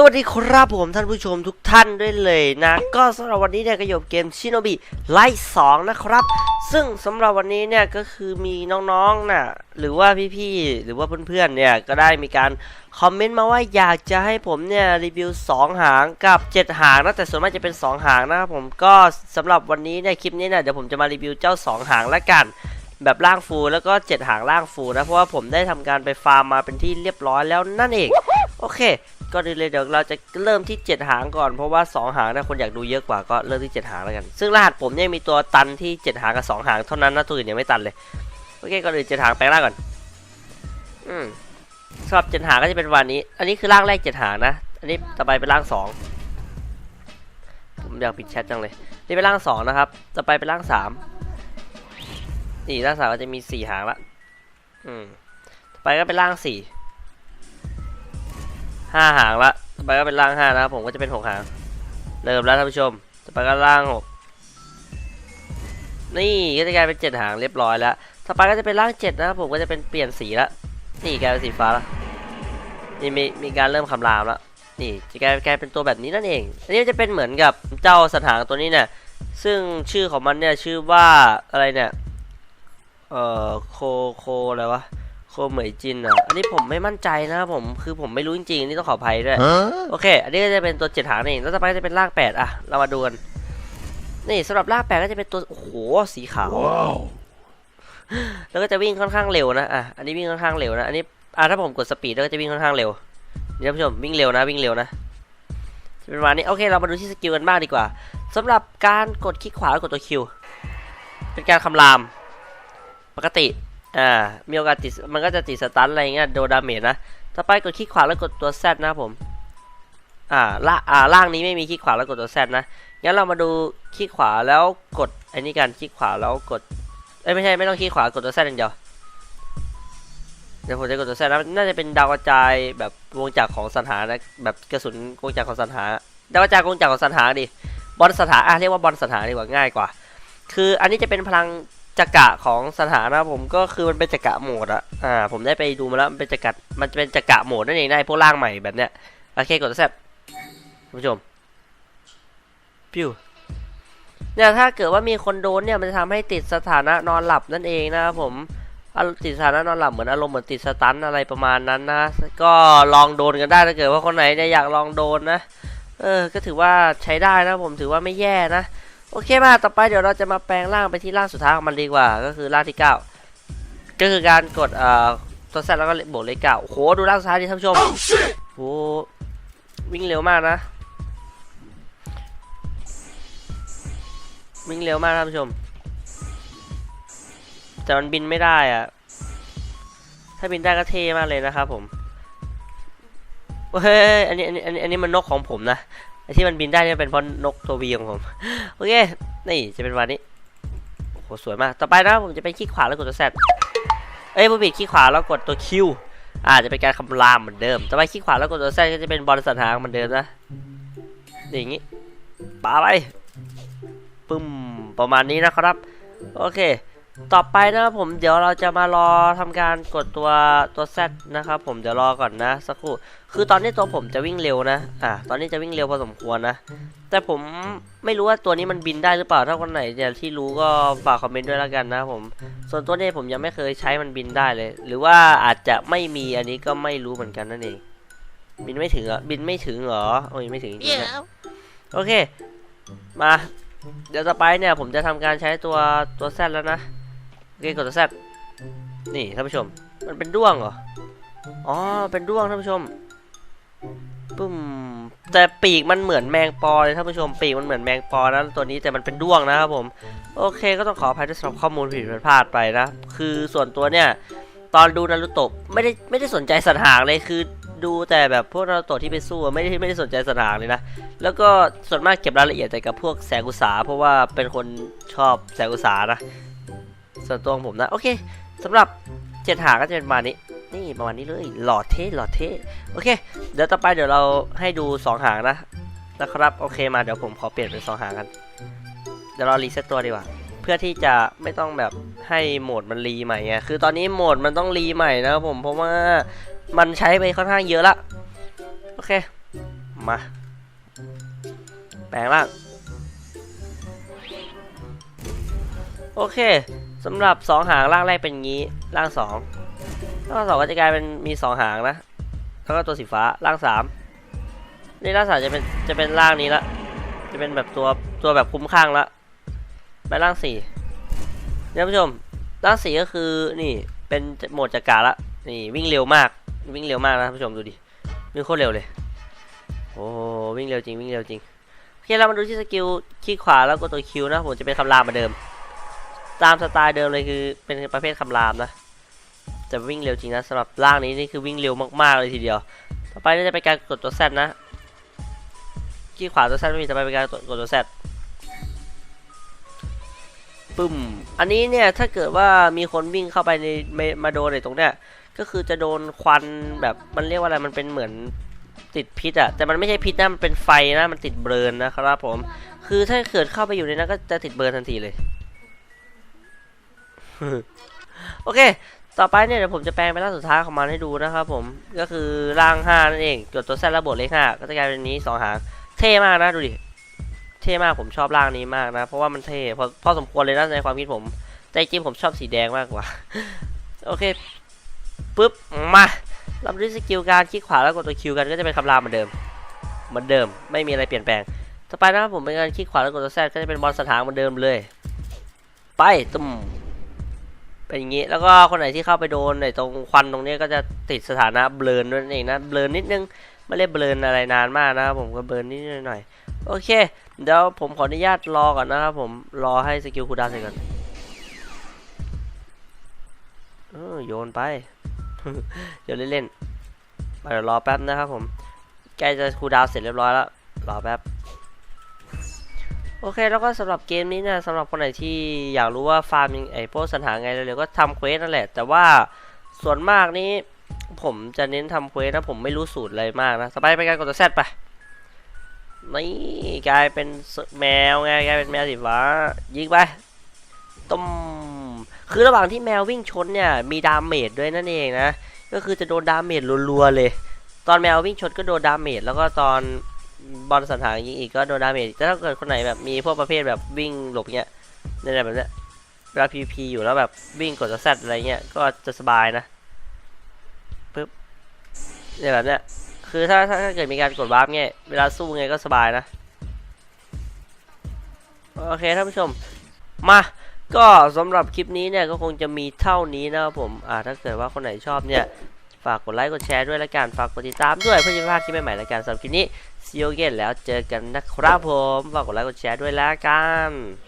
สวัสดีครับผมท่านผู้ชมทุกท่านด้วยเลยนะ ก็สำหรับวันนี้เนี่ยก็อยู่กับเกมชิโนบิไลท์สองนะครับ ซึ่งสำหรับวันนี้เนี่ยก็คือมีน้องๆน่ะหรือว่าพี่ๆหรือว่าเพื่อนๆเนี่ยก็ได้มีการคอมเมนต์มาว่าอยากจะให้ผมเนี่ยรีวิว 2 หางกับ 7 หางนะแต่ส่วนมากจะเป็น 2 หางนะครับผมก็สำหรับวันนี้เนี่ยคลิปนี้เนี่ยเดี๋ยวผมจะมารีวิวเจ้า 2 หางละกันแบบล่างฟูแล้วก็ 7 หางล่างฟูนะเพราะว่าผมได้ทำการไปฟาร์มมาเป็นที่เรียบร้อยแล้วนั่นเอง โอเค ก็ดีเลยเดี๋ยวเราจะเริ่มที่ 7 หางก่อนเพราะว่า 2 หางนะคนอยากดูเยอะกว่าก็เริ่มที่ 7 หางแล้วกัน ซึ่งรหัสผมเนี่ยมีตัวตันที่ 7 หางกับ 2 หางเท่านั้นนะตัวอื่นยังไม่ตันเลยโอเคก่อนอื่น7หางแปลงร่างก่อนอืมสำหรับ7หางก็จะเป็นวันนี้ อันนี้คือร่างแรก7หางนะอันนี้ต่อไปเป็นร่าง2ผมอยากปิดแชทจังเลยนี่เป็นร่าง2นะครับ ต่อไปเป็นร่าง3นี่ร่างสามก็จะมี4หางละอืมต่อไปก็เป็นร่าง4 ห้าหางละต่อไปก็เป็นร่างห้านะครับผมก็จะเป็นหกหาง เริ่มแล้วท่านผู้ชมต่อไปก็ร่างหกนี่ก็จะกลายเป็นเจ็ดหางเรียบร้อยแล้วต่อไปก็จะเป็นร่างเจ็ดนะครับผมก็จะเป็นเปลี่ยนสีละนี่กลายเป็นสีฟ้าละนี่มีมีการเริ่มคำรามแล้วนี่จะกลายกลายเป็นตัวแบบนี้นั่นเองอันนี้จะเป็นเหมือนกับเจ้าสถานตัวนี้เนี่ยซึ่งชื่อของมันเนี่ยชื่อว่าอะไรเนี่ยเอ่อโคโคอะไรวะ โคเหมยจินอะ อันนี้ผมไม่มั่นใจนะครับผม คือผมไม่รู้จริงๆ นี่ต้องขออภัยด้วย โอเค อันนี้ก็จะเป็นตัวเจ็ดหางนี่แล้วต่อไปก็จะเป็นร่างแปดอะ เรามาดูกัน นี่สำหรับร่างแปดก็จะเป็นตัว โอ้โห สีขาว แล้วก็จะวิ่งค่อนข้างเร็วนะ อะ อันนี้วิ่งค่อนข้างเร็วนะ อันนี้ อะถ้าผมกดสปีดแล้วก็จะวิ่งค่อนข้างเร็วนี่ท่านผู้ชมวิ่งเร็วนะ วิ่งเร็วนะจะเป็นประมาณนี้ โอเค เรามาดูที่สกิลกันบ้างดีกว่าสำหรับการกดคลิกขวาแล้วกดตัวคิว เป็นการคำราม ปกติ อ่า มีโอกาสติด มันก็จะติดสตันอะไรเงี้ย โดนดาเมจนะ ต่อไปกดคลิกขวาแล้วกดตัว Z นะผม อ่าล่าอ่า ล่างนี้ไม่มีคลิกขวาแล้วกดตัว Z นะ งั้นเรามาดูคลิกขวาแล้วกดไอ้นี่กันคลิกขวาแล้วกด เอ้ยไม่ใช่ไม่ต้องคลิกขวากดตัว Z อย่างเดียว เดี๋ยวผมจะกดตัว Z นะ น่าจะเป็นดาวกระจายแบบวงจักรของสันหานะ แบบกระสุนวงจักรของสันหา ดาวกระจายวงจักรของสันหาดิ บอลสถานอะเรียกว่าบอลสถานดีกว่าง่ายกว่า คืออันนี้จะเป็นพลัง จักระของสถานะผมก็คือมันเป็นจักระโหมดอะอ่า ผมได้ไปดูมาแล้วมันเป็นจักระมันจะเป็นจักระโหมดนั่นเองได้พวกร่างใหม่แบบเนี้ยโอเคกดแซบท่านผู้ชมพิวเนี่ยถ้าเกิดว่ามีคนโดนเนี่ยมันจะทำให้ติดสถานะนอนหลับนั่นเองนะครับผมติดสถานะนอนหลับเหมือนอารมณ์เหมือนติดสตันอะไรประมาณนั้นนะ ก็ลองโดนกันได้ถ้าเกิดว่าคนไหนเนี่ยอยากลองโดนนะ เออ ก็ถือว่าใช้ได้นะผมถือว่าไม่แย่นะ โอเคมาต่อไปเดี๋ยวเราจะมาแปลงร่างไปที่ร่างสุดท้ายของมันดีกว่า ก็คือร่างที่ 9 ก็คือการกดเอ่อตัวแซดแล้วก็บวกเลขเก้าโอ้โหดูร่างสุดท้ายดิท่านผู้ชมโอ้วิ่งเร็วมากนะ วิ่งเร็วมากท่านผู้ชม แต่มันบินไม่ได้อะถ้าบินได้ก็เท่มากเลยนะครับผมเฮ้ยอันนี้อันนี้อันนี้อันนี้มันนกของผมนะไอ ที่มันบินได้เนี่ยเป็นเพราะนกตัววีของผม โอเค นี่จะเป็นวันนี้ โอ้โห สวยมาก ต่อไปนะผมจะไปคลิกขวาแล้วกดตัวแซดเอ้ยผู้ผิดคลิกขวาแล้วกดตัวคิวอ่าจะเป็นการคำรามเหมือนเดิม ต่อไปคลิกขวาแล้วกดตัวแซดก็จะเป็นบอลสันหางเหมือนเดิมนะนี่อย่างงี้ปาไปปึ้ม ประมาณนี้นะครับ โอเค ต่อไปนะครับผมเดี๋ยวเราจะมารอทำการกดตัวตัว Z นะครับผมเดี๋ยวรอก่อนนะสักครู่คือตอนนี้ตัวผมจะวิ่งเร็วนะอ่าตอนนี้จะวิ่งเร็วพอสมควรนะ แต่ผมไม่รู้ว่าตัวนี้มันบินได้หรือเปล่าถ้าคนไหนเนี่ยที่รู้ก็ฝากคอมเมนต์ด้วยแล้วกันนะผมส่วนตัวนี้ผมยังไม่เคยใช้มันบินได้เลย หรือว่าอาจจะไม่มีอันนี้ก็ไม่รู้เหมือนกันนั่นเองบินไม่ถึงเหรอบินไม่ถึงเหรอโอ้ยไม่ถึงจริงๆนะโอเค มา เดี๋ยวต่อไปเนี่ยผมจะทำการใช้ตัวตัวแซดแล้วนะ โอเคกดตัวแซดนี่ท่านผู้ชม มันเป็นด้วงเหรอ อ๋อ เป็นด้วงท่านผู้ชมปุ้มแต่ปีกมันเหมือนแมงปอเลยท่านผู้ชม ปีกมันเหมือนแมงปอนะตัวนี้แต่มันเป็นด้วงนะครับผม โอเคก็ต้องขออภัยด้วยสำหรับข้อมูลผิดพลาดไปนะ คือส่วนตัวเนี่ยตอนดูนารุโตะไม่ได้ไม่ได้สนใจสัตว์หางเลยคือดูแต่แบบพวกนารุโตะที่ไปสู้ไม่ได้ไม่ได้สนใจสัตว์หางเลยนะ แล้วก็ส่วนมากเก็บรายละเอียดแต่กับพวกแสงอุตสาเพราะว่าเป็นคนชอบแสงอุตสานะ ส่วนตัวของผมนะ โอเคสำหรับเจ็ดหางก็จะเป็นประมาณนี้ นี่ประมาณนี้เลย หล่อเท่หล่อเท่โอเค เดี๋ยวต่อไปเดี๋ยวเราให้ดูสองหางนะนะครับ โอเคมาเดี๋ยวผมขอเปลี่ยนเป็นสองหางกัน เดี๋ยวเรารีเซ็ตตัวดีกว่า เพื่อที่จะไม่ต้องแบบให้โหมดมันรีใหม่ไงคือตอนนี้โหมดมันต้องรีใหม่นะครับผม เพราะว่ามันใช้ไปค่อนข้างเยอะละ โอเค มา แปลงร่าง โอเค สำหรับสองหางร่างแรกเป็นงี้ร่างสองร่างสองก็จะกลายเป็นมีสองหางนะแล้วก็ตัวสีฟ้าร่างสามนี่ร่างสามจะเป็นจะเป็นร่างนี้ละจะเป็นแบบตัวตัวแบบคุ้มข้างละไปร่างสี่เนี่ยผู้ชมร่างสี่ก็คือนี่เป็นโหมดจักรละนี่วิ่งเร็วมากวิ่งเร็วมากนะผู้ชมดูดิวิ่งโคตรเร็วเลยโอ้วิ่งเร็วจริงวิ่งเร็วจริงโอเคเรามาดูที่สกิลคลิกขวาแล้วกดตัวคิวนะผมจะเป็นคำรามเหมือนเดิม ตามสไตล์เดิมเลยคือเป็นประเภทคำรามนะจะวิ่งเร็วจริงนะสำหรับร่างนี้นี่คือวิ่งเร็วมากๆเลยทีเดียว ต่อไปก็จะเป็นการกดตัวแซนะที่ขวาตัวแซไม่มีต่อไปเป็นการกดตัวแซปึ้มอันนี้เนี่ยถ้าเกิดว่ามีคนวิ่งเข้าไปในมามาโดนในตรงเนี้ยก็คือจะโดนควันแบบมันเรียกว่าอะไรมันเป็นเหมือนติดพิษอะแต่มันไม่ใช่พิษนะมันเป็นไฟนะมันติดเบิร์นนะครับผม คือถ้าเกิดเข้าไปอยู่ในนั้นก็จะติดเบิร์นทันทีเลย โอเค ต่อไปเนี่ยเดี๋ยวผมจะแปลงเป็นร่างสุดท้ายของมันให้ดูนะครับผม ก็คือร่างห้านั่นเองกดตัวแซดแล้วบวกเลขห้าก็จะกลายเป็นนี้สองหาง เท่มากนะดูดิ เท่มากผมชอบร่างนี้มากนะ เพราะว่ามันเท่พอพอสมควรเลยนะในความคิดผม แต่จริงผมชอบสีแดงมากกว่า โอเคปุ๊บ มาเราด้วยสกิลการคลิกขวาแล้วกดตัวคิวกันก็จะเป็นคำรามเหมือนเดิม เหมือนเดิม ไม่มีอะไรเปลี่ยนแปลง ต่อไปนะครับผมเป็นการคลิกขวาแล้วกดตัวแซดก็จะเป็นบอลสถานเหมือนเดิมเลย ไปตุ้ม เป็นอย่างนี้แล้วก็คนไหนที่เข้าไปโดนในตรงควันตรงนี้ก็จะติดสถานะเบลนนั่นเองนะเบลนนิดนึงไม่ได้เบลนอะไรนานมากนะครับผมก็เบลนนิดหน่อยโอเคเดี๋ยวผมขออนุญาตรอก่อนนะครับผมรอให้สกิลคูดาวเสร็จก่อนเออโยนไปเดี๋ยวเล่นๆเดี๋ยวรอแป๊บนะครับผมใกล้จะคูดาวเสร็จเรียบร้อยแล้วรอแป๊บ โอเคแล้วก็สำหรับเกมนี้นี่ยสำหรับคนไหนที่อยากรู้ว่าฟาร์มไอพวกสัญหาไงเร็วๆก็ทำเควสนั่นแหละ แต่ว่าส่วนมากนี้ผมจะเน้นทำเควสนะผมไม่รู้สูตรอะไรมากนะสบายไปการกดตัวแซดไปนี่กลายเป็นแมวไงกลายเป็นแมวสีฟ้ายิงไปต้มคือระหว่างที่แมววิ่งชนเนี่ยมีดาเมจด้วยนั่นเองนะก็คือจะโดนดาเมจรัวๆเลย ตอนแมววิ่งชนก็โดนดาเมจแล้วก็ตอน บอลสันหางยิงอีกก็โดนดาเมจแต่ถ้าเกิดคนไหนแบบมีพวกประเภทแบบวิ่งหลบเงี้ยเนี่ยแบบเนี้ยเวลา PVP อยู่แล้วแบบวิ่งกดแซดอะไรเงี้ยก็จะสบายนะปึ๊บเนี่ยแบบเนี้ยคือถ้าถ้าถ้าเกิดมีการกดวาร์ปเงี้ยเวลาสู้ไงก็สบายนะโอเคท่านผู้ชมมาก็สำหรับคลิปนี้เนี่ยก็คงจะมีเท่านี้นะครับผมอ่าถ้าเกิดว่าคนไหนชอบเนี่ย ฝากกดไลค์กดแชร์ด้วยละกันฝากกดติดตามด้วยเพื่อจะไม่พลาดคลิปใหม่ๆละกันสำหรับคลิปนี้ซีโอเกนแล้วเจอกันนะครับผมฝากกดไลค์กดแชร์ด้วยละกัน